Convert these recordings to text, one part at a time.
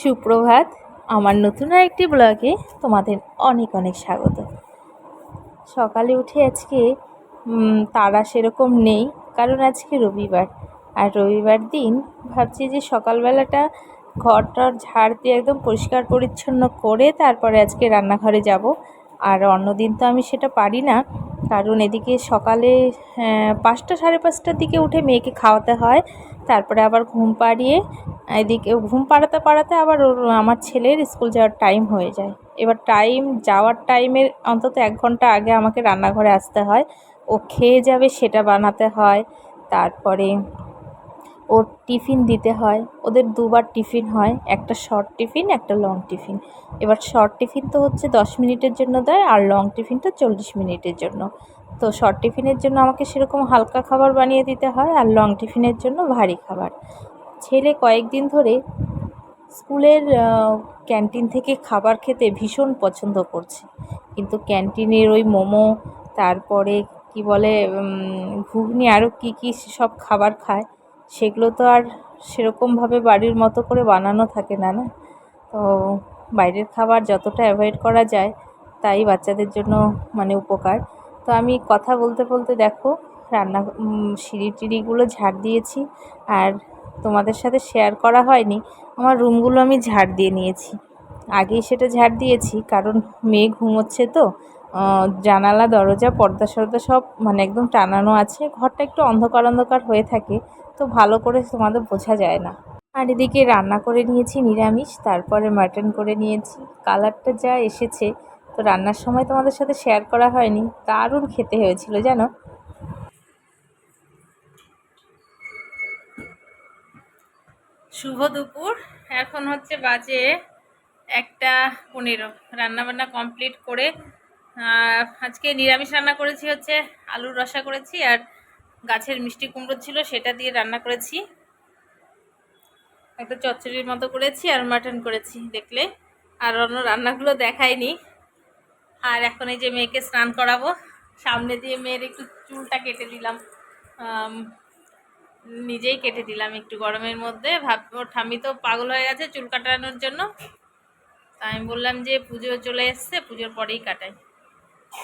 সুপ্রভাত, আমার নতুন আরেকটি ব্লগে তোমাদের অনেক অনেক স্বাগত। সকালে উঠে আজকে তারা সেরকম নেই, কারণ আজকে রবিবার। আর রবিবার দিন ভাবছি যে সকালবেলাটা ঘরটার ঝাড় দিয়ে একদম পরিষ্কার পরিচ্ছন্ন করে তারপরে আজকে রান্নাঘরে যাব। আর অন্য দিন তো আমি সেটা পারি না, কারণ এদিকে সকালে পাঁচটা সাড়ে পাঁচটার দিকে উঠে মেয়েকে খাওয়াতে হয়। তারপরে আবার ঘুম পাড়িয়ে, এদিকে ঘুম পাড়াতে পাড়াতে আবার আমার ছেলের স্কুল যাওয়ার টাইম হয়ে যায়। এবার টাইম যাওয়ার টাইমের অন্তত এক ঘণ্টা আগে আমাকে রান্নাঘরে আসতে হয়। ও খেয়ে যাবে সেটা বানাতে হয়। তারপরে ওর টিফিন দিতে হয়। ওদের দুবার টিফিন হয়। একটা শর্ট টিফিন, একটা লং টিফিন। এবার শর্ট টিফিন তো হচ্ছে দশ মিনিটের জন্য দেয় আর লং টিফিনটা চল্লিশ মিনিটের জন্য। তো শর্ট টিফিনের জন্য আমাকে সেরকম হালকা খাবার বানিয়ে দিতে হয় আর লং টিফিনের জন্য ভারী খাবার। ছেলে কয়েকদিন ধরে স্কুলের ক্যান্টিন থেকে খাবার খেতে ভীষণ পছন্দ করছে। কিন্তু ক্যান্টিনের ওই মোমো, তারপরে কি বলে ঘুগনি আরও কী কী সব খাবার খায়, সেগুলো তো আর সেরকমভাবে বাড়ির মতো করে বানানো থাকে না না? তো বাইরের খাবার যতটা অ্যাভয়েড করা যায়, তাই বাচ্চাদের জন্য মানে উপকার। তো আমি কথা বলতে বলতে দেখো, রান্না সিঁড়ি টিড়িগুলো ঝাড় দিয়েছি আর তোমাদের সাথে শেয়ার করা হয়নি। আমার রুমগুলো আমি ঝাড় দিয়ে নিয়েছি। আগেই সেটা ঝাড় দিয়েছি, কারণ মেয়ে ঘুমোচ্ছে তো। জানালা, দরজা, পর্দা সর্দা সব মানে একদম টানানো আছে। ঘরটা একটু অন্ধকার অন্ধকার হয়ে থাকে, তো ভালো করে তোমাদের বোঝা যায় না। আর এদিকে রান্না করে নিয়েছি নিরামিষ, তারপরে মাটন করে নিয়েছি। কালারটা যা এসেছে তো রান্নার সময় তোমাদের সাথে শেয়ার করা হয়নি। দারুণ খেতে হয়েছিল, জানো? শুভ দুপুর। এখন হচ্ছে বাজে একটা পনেরো। রান্নাবান্না কমপ্লিট করে আজকে নিরামিষ রান্না করেছি হচ্ছে আলুর রসা করেছি আর গাছের মিষ্টি কুমড়ো ছিল, সেটা দিয়ে রান্না করেছি। একটা চচ্চড়ির মতো করেছি আর মাটন করেছি, দেখলে। আর অন্য রান্নাগুলো দেখাইনি। আর এখন এই যে মেয়েকে স্নান করাবো, সামনে দিয়ে মেয়ের একটু চুলটা কেটে দিলাম। নিজেই কেটে দিলাম একটু গরমের মধ্যে। ভাব, ওর ঠাম্মি তো পাগল হয়ে গেছে চুল কাটানোর জন্য। তা আমি বললাম যে পুজো চলে এসছে, পুজোর পরেই কাটাই।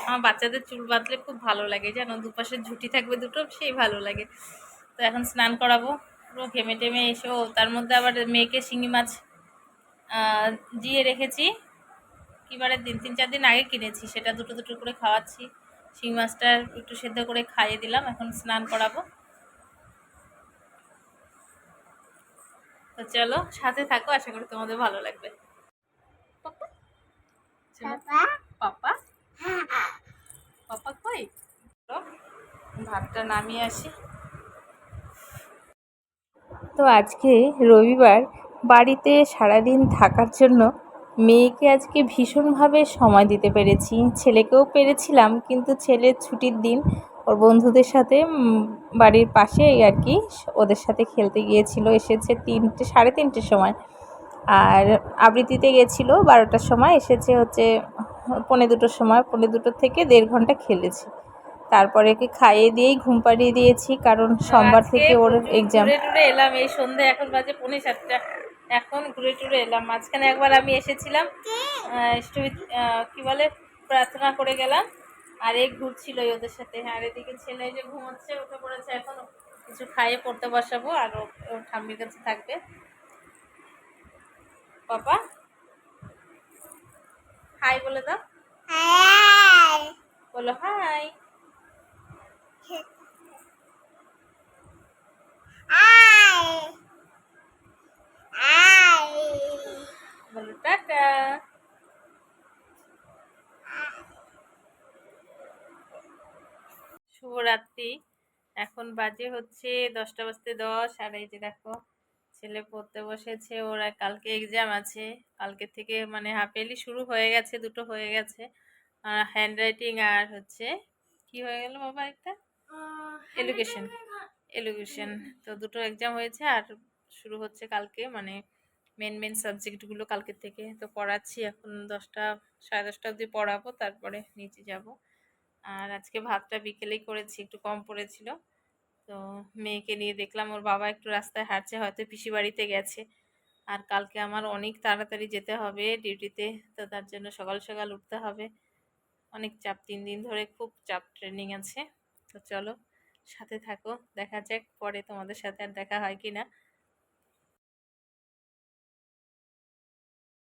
আমার বাচ্চাদের চুল বাঁধলে খুব ভালো লাগে, জানো? দুপাশে ঝুঁটি থাকবে দুটো, সেই ভালো লাগে। তো এখন স্নান করাবো। পুরো ঘেমে টেমে এসেও তার মধ্যে আবার মেয়েকে শিঙি মাছ জিয়ে রেখেছি। কিবারের দিন তিন চার দিন আগে কিনেছি। সেটা দুটো দুটো করে খাওয়াচ্ছি। শিঙি মাছটা একটু সেদ্ধ করে খাইয়ে দিলাম এখন স্নান করাবো। তো চলো সাথে থাকো আশা করি তোমাদের ভালো লাগবে। পাপা পাপা কই? চলো, ভাতটা নামিয়ে আসি। তো আজকে রবিবার বাড়িতে সারাদিন থাকার জন্য মেয়েকে আজকে ভীষণভাবে সময় দিতে পেরেছি। ছেলেকেও পেরেছিলাম কিন্তু ছেলের ছুটির দিন ওর বন্ধুদের সাথে বাড়ির পাশে আর কি ওদের সাথে খেলতে গিয়েছিল এসেছে তিনটে সাড়ে তিনটের সময়। আর আবৃত্তিতে গেছিল বারোটার সময় এসেছে হচ্ছে পৌনে দুটোর সময় পৌনে দুটোর থেকে দেড় ঘণ্টা খেলেছে। তারপরে একে খাইয়ে দিয়েই ঘুম পাড়িয়ে দিয়েছি কারণ সোমবার থেকে ওর এক্সাম এলাম এই সন্ধে এখন বাজে পৌনে সাতটা। এখন ঘুরে টুরে এলাম। মাঝখানে একবার আমি এসেছিলাম কি বলে প্রার্থনা করে গেলাম। আর এক ঘুরছিল ওদের সাথে। আর এদিকে ছেলে যে ঘুমোচ্ছে ওকে পড়েছে এখন কিছু খাইয়ে পড়তে বসাবো আর ও ওর ঠাম্মির কাছে থাকবে। পাপা? হাই বলে দাও। বলো হাই বলো টাটা শুভরাত্রি। এখন বাজে হচ্ছে দশটা বাজতে দশ আর এই যে দেখো ছেলে পড়তে বসেছে ওরা কালকে এক্সাম আছে। কালকে থেকে মানে হাফেলি শুরু হয়ে গেছে দুটো হয়ে গেছে। আর হ্যান্ড রাইটিং আর হচ্ছে কি হয়ে গেল বাবা একটা? এডুকেশন এডুকেশন তো দুটো এক্সাম হয়েছে আর শুরু হচ্ছে কালকে মানে মেন মেন সাবজেক্টগুলো কালকে থেকে। তো পড়াচ্ছি এখন দশটা সাড়ে দশটা অবধি পড়াবো তারপরে নিচে যাব। আর আজকে ভাতটা বিকেলেই করেছি, একটু কম পড়েছিল। তো মেয়েকে নিয়ে দেখলাম, ওর বাবা একটু রাস্তায় হাঁটছে, হয়তো পিসি বাড়িতে গেছে। আর কালকে আমার অনেক তাড়াতাড়ি যেতে হবে ডিউটিতে, তো তার জন্য সকাল সকাল উঠতে হবে। অনেক চাপ, তিন দিন ধরে খুব চাপ ট্রেনিং আছে। তো চলো, সাথে থাকো, দেখা যাক পরে তোমাদের সাথে আর দেখা হয় কি না